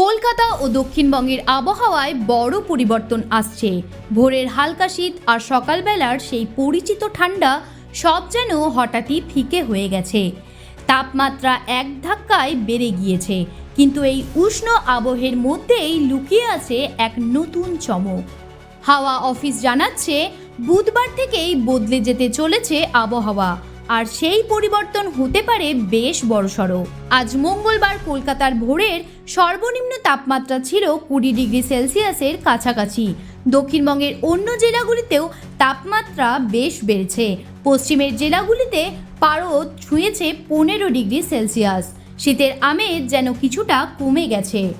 কলকাতা ও দক্ষিণবঙ্গের আবহাওয়ায় বড় পরিবর্তন আসছে। ভোরের হালকা শীত আর সকালবেলার সেই পরিচিত ঠান্ডা সব যেন হঠাৎই ফিকে হয়ে গেছে। তাপমাত্রা এক ধাক্কায় বেড়ে গিয়েছে, কিন্তু এই উষ্ণ আবহের মধ্যেই লুকিয়ে আছে এক নতুন চমক। হাওয়া অফিস জানাচ্ছে, বুধবার থেকেই বদলে যেতে চলেছে আবহাওয়া। আর সেই পরিবর্তন হতে পারে বেশ বড়সড়। আজ মঙ্গলবার কলকাতার ভোরের সর্বনিম্ন তাপমাত্রা ছিল কুড়ি ডিগ্রি সেলসিয়াসের কাছাকাছি। দক্ষিণবঙ্গের অন্য জেলাগুলিতেও তাপমাত্রা বেশ বেড়েছে। পশ্চিমের জেলাগুলিতে পারদ ছুঁয়েছে পনেরো ডিগ্রি সেলসিয়াস। শীতের আমেজ যেন কিছুটা কমে গেছে।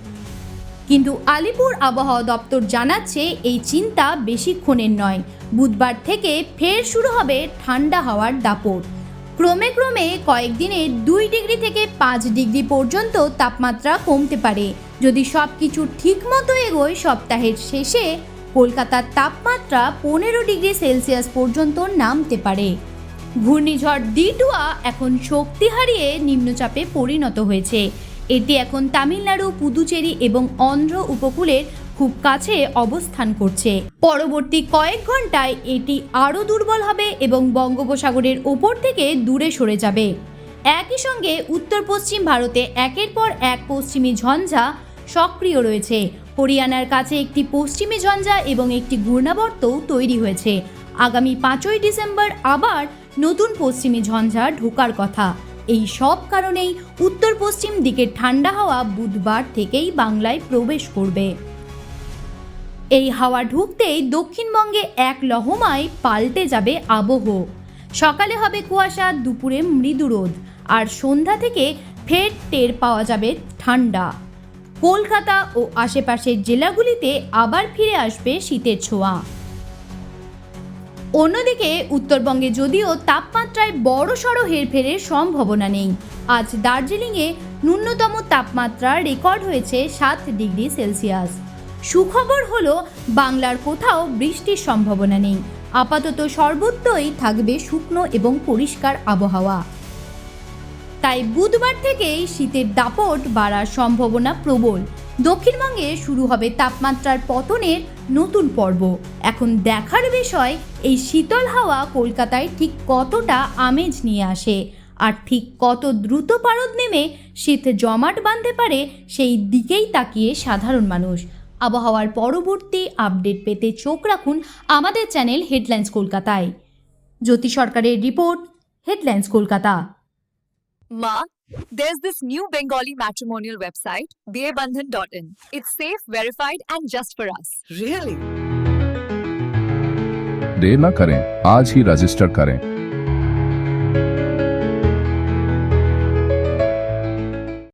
কিন্তু আলিপুর আবহাওয়া দপ্তর জানাচ্ছে এই চিন্তা বেশিক্ষণের নয়। বুধবার থেকে ফের শুরু হবে ঠান্ডা হাওয়ার দাপট। ক্রমে ক্রমে কয়েকদিনে দুই ডিগ্রি থেকে পাঁচ ডিগ্রি পর্যন্ত তাপমাত্রা কমতে পারে। যদি সব কিছু ঠিকমতো এগোয় সপ্তাহের শেষে, কলকাতার তাপমাত্রা পনেরো ডিগ্রি সেলসিয়াস পর্যন্ত নামতে পারে। ঘূর্ণিঝড় ডিটুয়া এখন শক্তি হারিয়ে নিম্নচাপে পরিণত হয়েছে। এটি এখন তামিলনাড়ু, পুদুচেরি এবং অন্ধ্র উপকূলের খুব কাছে অবস্থান করছে। পরবর্তী কয়েক ঘন্টায় এটি আরও দুর্বল হবে এবং বঙ্গোপসাগরের ওপর থেকে দূরে সরে যাবে। একই সঙ্গে উত্তর পশ্চিম ভারতে একের পর এক পশ্চিমী ঝঞ্ঝা সক্রিয় রয়েছে। হরিয়ানার কাছে একটি পশ্চিমী ঝঞ্ঝা এবং একটি ঘূর্ণাবর্তও তৈরি হয়েছে। আগামী পাঁচই ডিসেম্বর আবার নতুন পশ্চিমী ঝঞ্ঝা ঢোকার কথা। এই সব কারণেই উত্তর পশ্চিম দিকের ঠান্ডা হাওয়া বুধবার থেকেই বাংলায় প্রবেশ করবে। এই হাওয়া ঢুকতেই দক্ষিণবঙ্গে এক লহমায় পাল্টে যাবে আবহ। সকালে হবে কুয়াশা, দুপুরে মৃদু রোদ, আর সন্ধ্যা থেকে ফের টের পাওয়া যাবে ঠান্ডা। কলকাতা ও আশেপাশের জেলাগুলিতে আবার ফিরে আসবে শীতের ছোঁয়া। অন্যদিকে উত্তরবঙ্গে যদিও তাপমাত্রায় বড় সড়ো হেরফেরের সম্ভাবনা নেই, আজ দার্জিলিংয়ে ন্যূনতম তাপমাত্রা রেকর্ড হয়েছে সাত ডিগ্রি সেলসিয়াস। সুখবর হলো, বাংলার কোথাও বৃষ্টির সম্ভাবনা নেই। আপাতত সর্বত্রই থাকবে শুকনো এবং পরিষ্কার আবহাওয়া। তাই বুধবার থেকেই শীতের দাপট বাড়ার সম্ভাবনা প্রবল। দক্ষিণবঙ্গে শুরু হবে তাপমাত্রার পতনের নতুন পর্ব। এখন দেখার বিষয়, এই শীতল হাওয়া কলকাতায় ঠিক কতটা আমেজ নিয়ে আসে? আর ঠিক কত দ্রুত পারদ নেমে শীত জমাট বাঁধতে পারে সেই দিকেই তাকিয়ে সাধারণ মানুষ। আবহাওয়ার পরবর্তী আপডেট পেতে চোখ রাখুন আমাদের চ্যানেল হেডলাইন্স কলকাতায় জ্যোতি সরকারের report headlines Kolkata Ma, there's this new Bengali matrimonial website, dearbandhan.in. It's safe, verified, and just for us. Really? देर न करें आज ही रजिस्टर करें